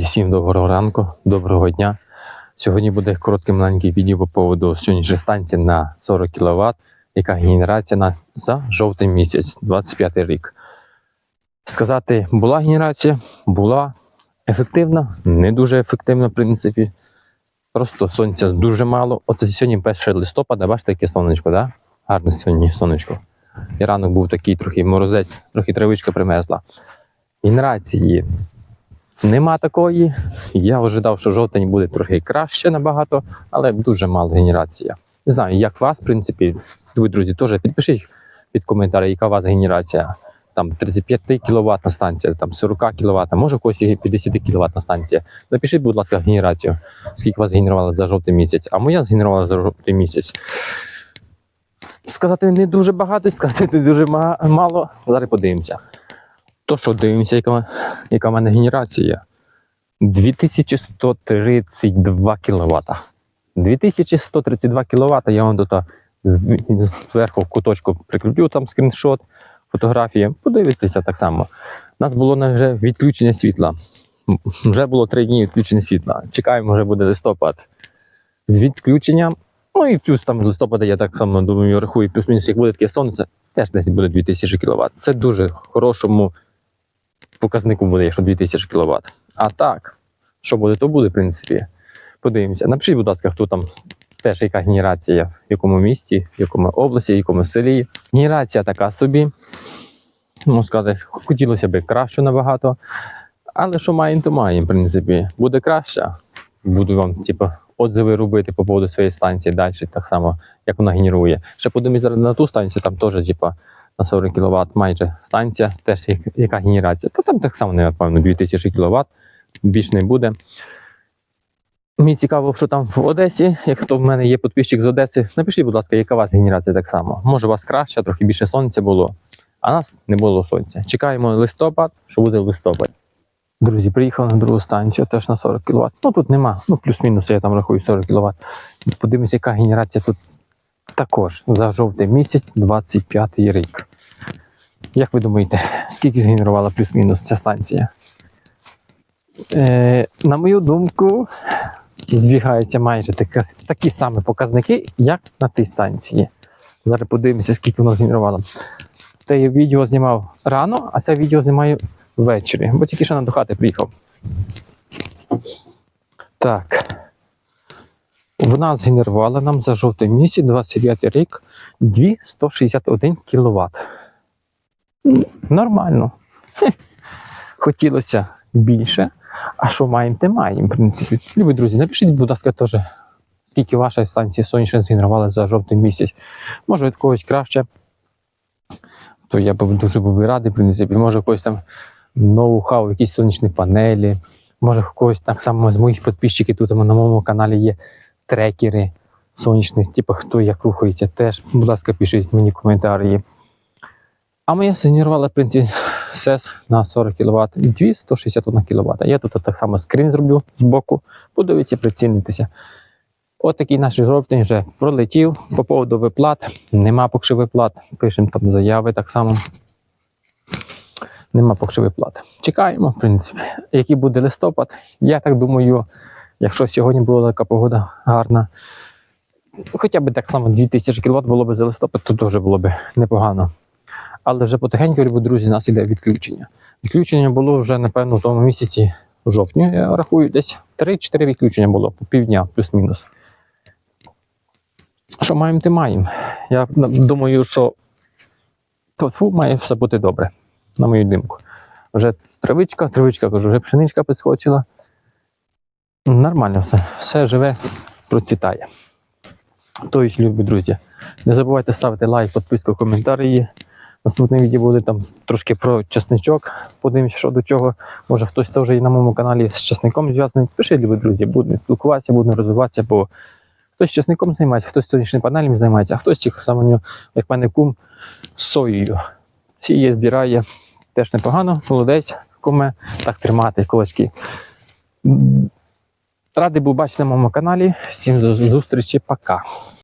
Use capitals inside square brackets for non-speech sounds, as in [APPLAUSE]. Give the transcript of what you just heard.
Друзі, всім доброго ранку, доброго дня. Сьогодні буде коротке маленьке відео по поводу сьогоднішньої станції на 40 кВт, яка генерація на, за жовтий місяць, 25 рік. Сказати, була генерація, була ефективна, не дуже ефективна, в принципі. Просто сонця дуже мало. Оце сьогодні 1 листопада, бачите, яке сонечко, да? Гарне сьогодні сонечко. І ранок був такий трохи морозець, трохи травичка примерзла. Генерації Нема такої. Я ожидав, що жовтень буде трохи краще набагато, але дуже мало генерація. Не знаю, як вас, в принципі, ви, друзі, теж підпишіть під коментарі, яка у вас генерація. Там 35 кВт станція, там 40 кВт, може у когось і 50 кВт станція. Напишіть, будь ласка, генерацію, скільки вас генерувало за жовтий місяць, а моя згенерувала за жовтий місяць. Сказати не дуже багато, сказати не дуже мало. Зараз подивимося. То що дивимося, яка, яка в мене генерація? 2132 кВт. 2132 кВт. Я вам тут зверху в куточку прикріплю там скріншот, фотографії. Подивіться так само. У нас було вже відключення світла. Вже було три дні відключення світла. Чекаємо, вже буде листопад. З відключенням. Ну і плюс там листопада, я так само думаю, рахую, плюс-мінус, як буде таке сонце, теж десь буде 2000 кВт. Це дуже хорошому показнику буде, якщо 2000 кВт. А так, що буде, то буде, в принципі. Подивимося. Напишіть, будь ласка, хто там теж яка генерація, в якому місті, в якому області, в якому селі. Генерація така собі. Можна сказати, хотілося б краще набагато. Але що маємо, то маємо, в принципі. Буде краще. Буду вам, типу, отзиви робити по поводу своєї станції далі, так само, як вона генерує. Ще подивимось зараз на ту станцію, там теж, типу, на 40 кВт майже станція, теж яка генерація. Та там так само, напевно, 2000 кВт, більш не буде. Мені цікаво, що там в Одесі, як хто в мене є підписчик з Одеси, напишіть, будь ласка, яка у вас генерація так само. Може, у вас краще, трохи більше сонця було, а нас не було сонця. Чекаємо листопад, що буде в листопаді. Друзі, приїхав на другу станцію, теж на 40 кВт. Ну тут нема, ну плюс-мінус, я там рахую 40 кВт. Подивимося, яка генерація тут також за жовтий місяць, 25 рік. Як ви думаєте, скільки згенерувала плюс-мінус ця станція? Е, на мою думку, збігаються майже такі, такі самі показники, як на тій станції. Зараз подивимося, скільки вона згенерувала. Те відео знімав рано, а це відео знімаю ввечері, бо тільки що до хати приїхав. Так. Вона згенерувала нам за жовтий місяць, 29 рік, 261 кВт. Нормально. [LAUGHS] Хотілося більше. А що маємо, те маємо, в принципі. Любі друзі, напишіть, будь ласка, теж, скільки ваша станція сонячна згенерувала за жовтий місяць. Може, від когось краще. То я б дуже був радий, в принципі. Може, когось там ноу-хау, якісь сонячні панелі. Може, у когось так само з моїх підписчиків тут на моєму каналі є трекери сонячні, типу хто як рухається, теж, будь ласка, пишіть мені коментарі. А моя згенерувала, в принципі, СЕС на 40 кВт і 261 кВт. Я тут так само скрін зроблю з боку, подивіться, прицінитися. От такий наш жовтень вже пролетів по поводу виплат. Нема поки виплат. Пишемо там заяви так само. Нема поки що виплат. Чекаємо, в принципі. Який буде листопад, я так думаю, якщо сьогодні була така погода гарна, хоча б так само 2000 кВт було б за листопад, то теж було б непогано. Але вже потихеньку, любі друзі, у нас іде відключення. Відключення було вже, напевно, в тому місяці в жовтні. Я рахую, десь 3-4 відключення було по півдня, плюс-мінус. Що маємо, ти маємо. Я думаю, що тьфу, має все бути добре, на мою думку. Вже травичка, травичка, кажу, вже пшеничка підскочила. Нормально все. Все живе, процвітає. Тобто, любі друзі, не забувайте ставити лайк, підписку, коментарі. Наступне відео буде там трошки про часничок. Подивимося, що до чого. Може хтось теж і на моєму каналі з часником зв'язаний. Пишіть, любі друзі, будемо спілкуватися, будемо розвиватися, бо хтось часником займається, хтось сонячним панелями займається, а хтось тих саме, як мене кум, з соєю. Сіє, збирає. Теж непогано, молодець, куме, так тримати кулачки. Радий був бачити на моєму каналі. Всім до зустрічі, пока.